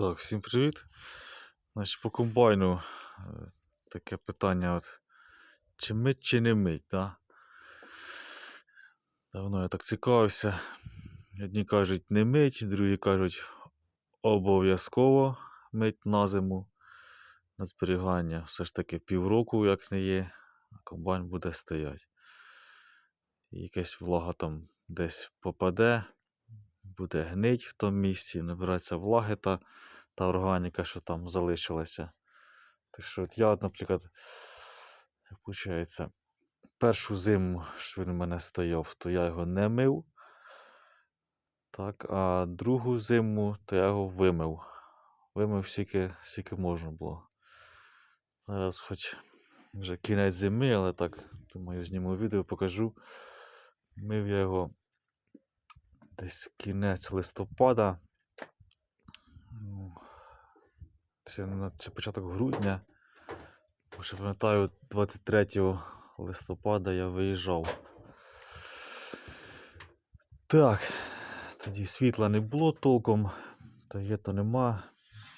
Так, всім привіт. Значить, по комбайну е, таке питання: от, чи мить, чи не мить, да? Давно я так цікавився. Одні кажуть не мить, другі кажуть обов'язково мить на зиму на зберігання. Все ж таки півроку, як не є, а комбайн буде стояти. Якась влага там десь попаде, буде гнить в тому місці, набирається влаги та, та органіка, що там залишилася. Так що от я, наприклад, виходить, першу зиму, що він у мене стояв, то я його не мив. Так, а другу зиму, то я його вимив. Вимив скільки, скільки можна було. Зараз хоч вже кінець зими, але так, думаю, зніму відео, покажу. Мив я його десь кінець листопада. Ну, на- чи початок грудня. Ще пам'ятаю, 23 листопада я виїжджав. Так, тоді світла не було толком, то є, то нема.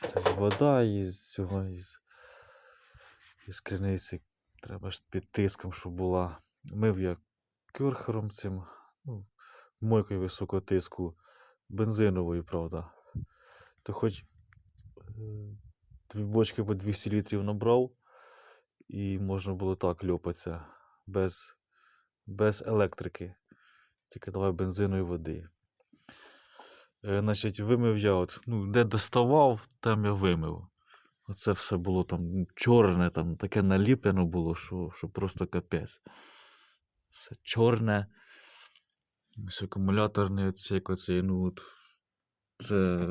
Це вода із цього із, із криниці. Треба ж під тиском, щоб була. Мив я кюрхером цим, ну, мойкою високого тиску, бензиновою, правда. То хоч е, дві бочки по 200 літрів набрав, і можна було так льопатися, без, без електрики. Тільки давай бензину і води. Е, значить, вимив я от, ну, де доставав, там я вимив. Оце все було там чорне, там таке наліплено було, що, що просто капець. Все чорне. Ось акумуляторний оцей, ну от. Це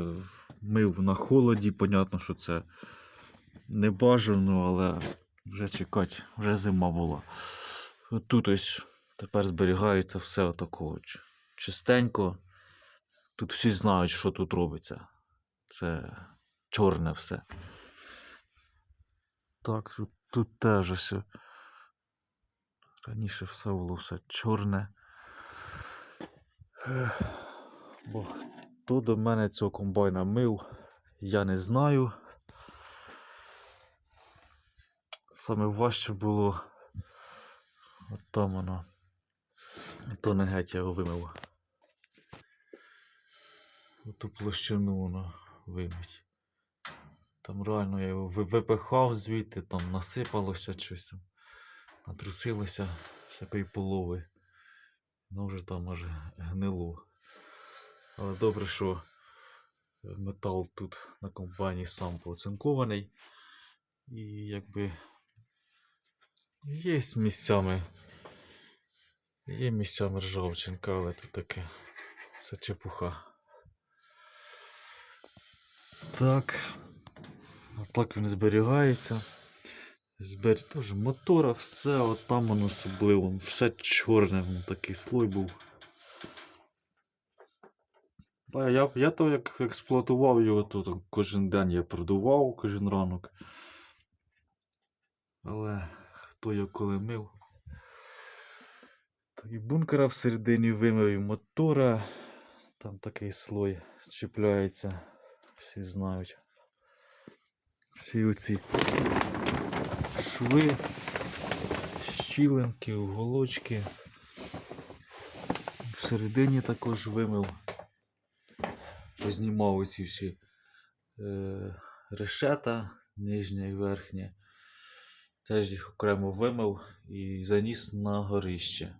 мив на холоді, понятно, що це не бажано, але вже чекати, вже зима була. Тут ось тепер зберігається все отакого ч- чистенько. Тут всі знають, що тут робиться. Це чорне все. Так, тут, тут теж ось. Раніше все було все чорне. Бо хто до мене цього комбайна мив, я не знаю. Саме важче було. От там воно. То не геть я його вимив. Оту площину воно вимить. Там реально я його випихав звідти, там насипалося щось натрусилося всякої полови. Ну вже там аж гнило. Але добре, що метал тут на комбайні сам пооцинкований. І якби є місцями. Є місцями ржавчинка, але тут таке. Це чепуха. Так. Отак він зберігається. Збер... Тож мотора, все, от там воно особливо. Все чорне, такий слой був. Я, я то як експлуатував його, то кожен день я продував, кожен ранок. Але хто його коли мив. Так і бункера всередині вимив і мотора. Там такий слой чіпляється. Всі знають. Всі оці шви, щілинки, уголочки. Всередині також вимив. Познімав оці всі е, решета, нижнє і верхнє. Теж їх окремо вимив і заніс на горище.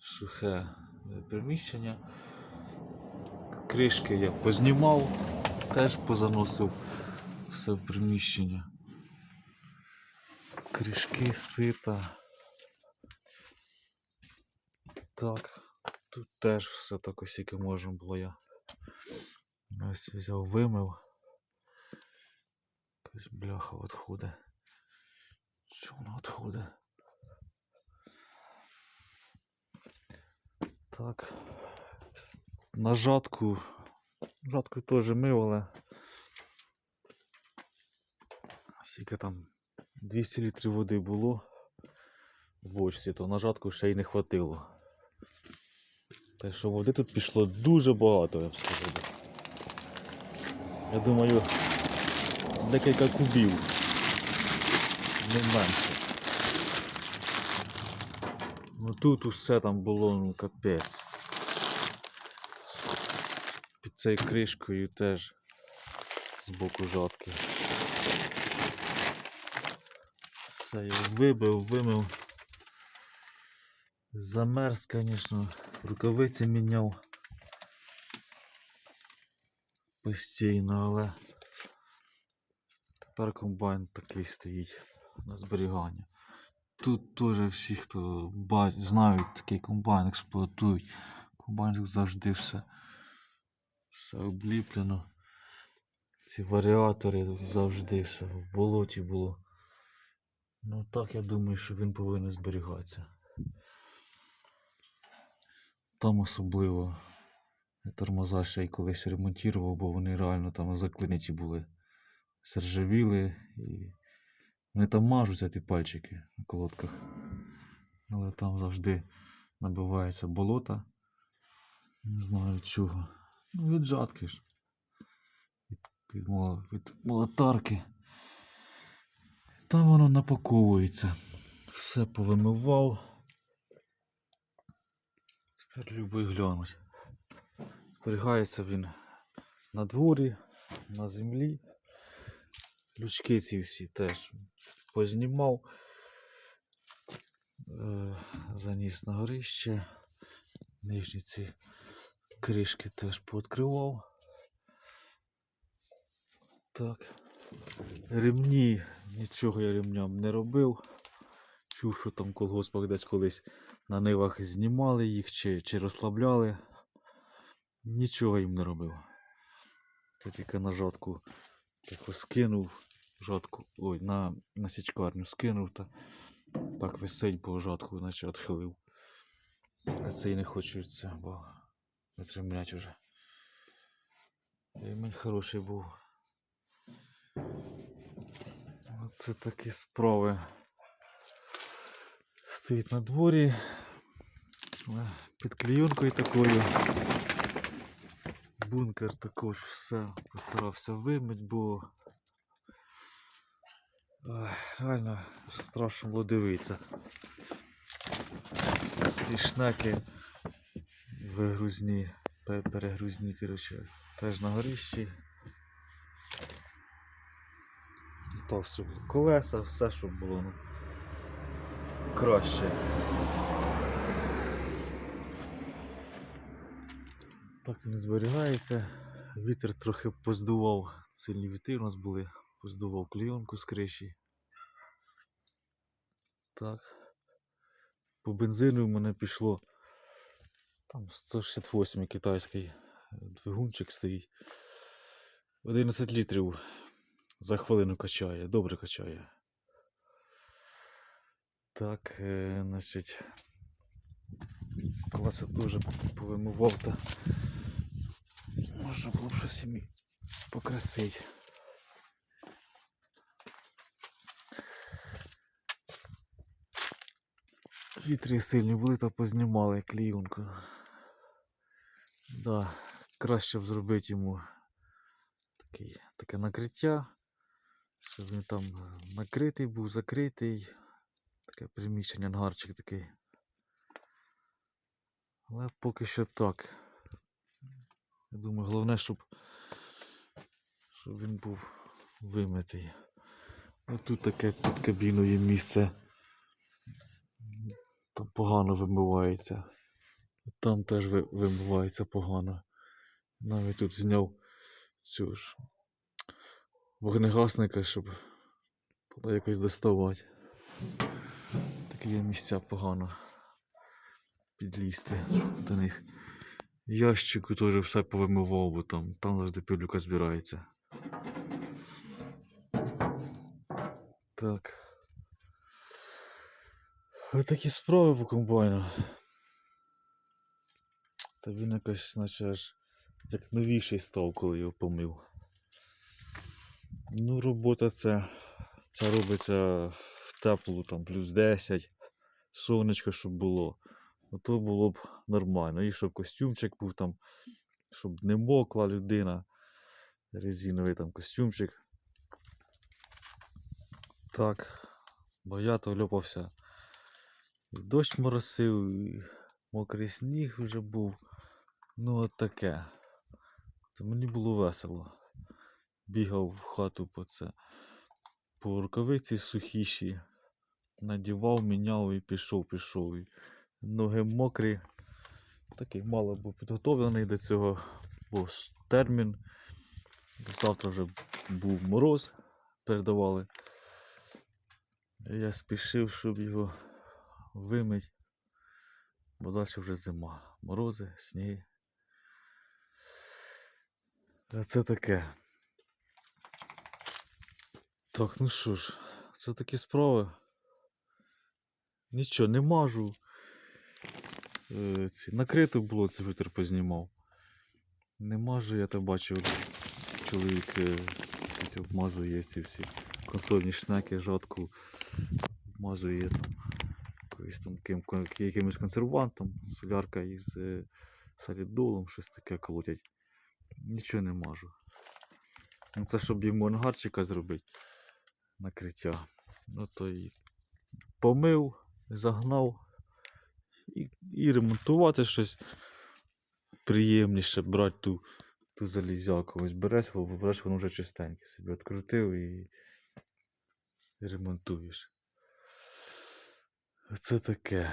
Сухе е, приміщення. Кришки я познімав, теж позаносив все в приміщення. Кришки, сита. Так, тут теж все так ось яке можна було я. Ось взяв, вимив. Якась бляха відходить. Що воно відходить? Так. На жатку. Жатку теж мив, але. Скільки там 200 літрів води було в бочці, то на жатку ще й не хватило. Так що води тут пішло дуже багато, я б сказав. Я думаю, декілька кубів. Не менше. Ну тут усе там було, ну капець. Під цією кришкою теж з боку жатки. Все, я вибив, вимив. Замерз, звісно, рукавиці міняв постійно, але тепер комбайн такий стоїть на зберігання. Тут теж всі, хто ба- знають такий комбайн, експлуатують. Комбайн завжди все, все обліплено. Ці варіатори завжди все в болоті було. Ну так я думаю, що він повинен зберігатися. Там особливо тормоза ще й колись ремонтував, бо вони реально там заклиняті були. Сержавіли і вони там мажуться, ті пальчики на колодках. Але там завжди набивається болото. Не знаю від чого. Ну, від жатки ж. Від, від, від молотарки. Там воно напаковується. Все повимивав. Тепер любий глянуть. Зберігається він на дворі, на землі. Лючки ці всі теж познімав. Е, Заніс на горище. Нижні ці кришки теж пооткривав. Так. Ремні, нічого я ремням не робив. Чув, що там колгоспах десь колись на нивах знімали їх чи, чи розслабляли. Нічого їм не робив. Це тільки на жатку таку скинув, жатку, ой, на, на січкарню скинув та так висить, бо жатку наче відхилив. А цей не хочу це, бо витримлять уже. Ремень хороший був. Оце такі справи. Стоїть на дворі е, під клейонкою такою. Бункер також все постарався вимить, бо реально страшно було дивитися. Ці шнеки вигрузні, перегрузні, коротше, теж на горищі. То все було. Колеса, все, щоб було ну, краще. Так він зберігається. Вітер трохи поздував, сильні вітри у нас були, поздував клейонку з криші. Так. По бензину в мене пішло там 168 китайський двигунчик стоїть. 11 літрів за хвилину качає, добре качає. Так, е, значить. Колеса теж повимивав та можна було б щось покрасити. Вітри сильні були та познімали кліюнку. Да, краще б зробити йому такий, таке накриття, щоб він там накритий був, закритий. Таке приміщення, ангарчик такий. Але поки що так. Я думаю, головне, щоб, щоб він був вимитий. Ось тут таке під кабіною місце. Там погано вимивається. Там теж вимивається погано. Навіть тут зняв цю ж вогнегасника, щоб туди якось доставати. Такі є місця погано підлізти до них. Ящику теж все повимивав, бо там, там завжди пилюка збирається. Так. Ось такі справи по комбайну. Та він якось, наче аж як новіший став, коли його помив. Ну, робота ця, ця робиться в теплу, там плюс 10, сонечко, щоб було. Ото було б нормально. І щоб костюмчик був там, щоб не мокла людина. резиновий там костюмчик. Так, бо я то льопався. І дощ моросив, і мокрий сніг вже був. Ну, от таке. То мені було весело. Бігав в хату по це. По рукавиці сухіші. Надівав, міняв і пішов, пішов. Ноги мокрі. Такий мало був підготовлений до цього, бо термін. Завтра вже був мороз, передавали. Я спішив, щоб його вимить, бо далі вже зима. Морози, сніги. А це таке. Так, ну що ж, це такі справи. Нічого, не мажу. Е, ці, накрито було, це вітер познімав. Не мажу, я то бачив. Чоловік е, обмазує ці всі консольні шнеки, жатку. Обмазує там якоюсь там ким, якимось консервантом, солярка із е, солідолом, щось таке колотять. Нічого не мажу. Ну, Це щоб йому ангарчика зробити накриття. Ну то і помив, загнав і, ремонтувати щось приємніше, брати ту, ту залізяку. Ось береш, береш, воно вже чистеньке. Собі відкрутив і, ремонтуєш. Це таке.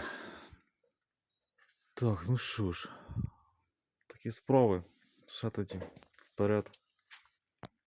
Так, ну що ж, такі справи. Ще тоді вперед.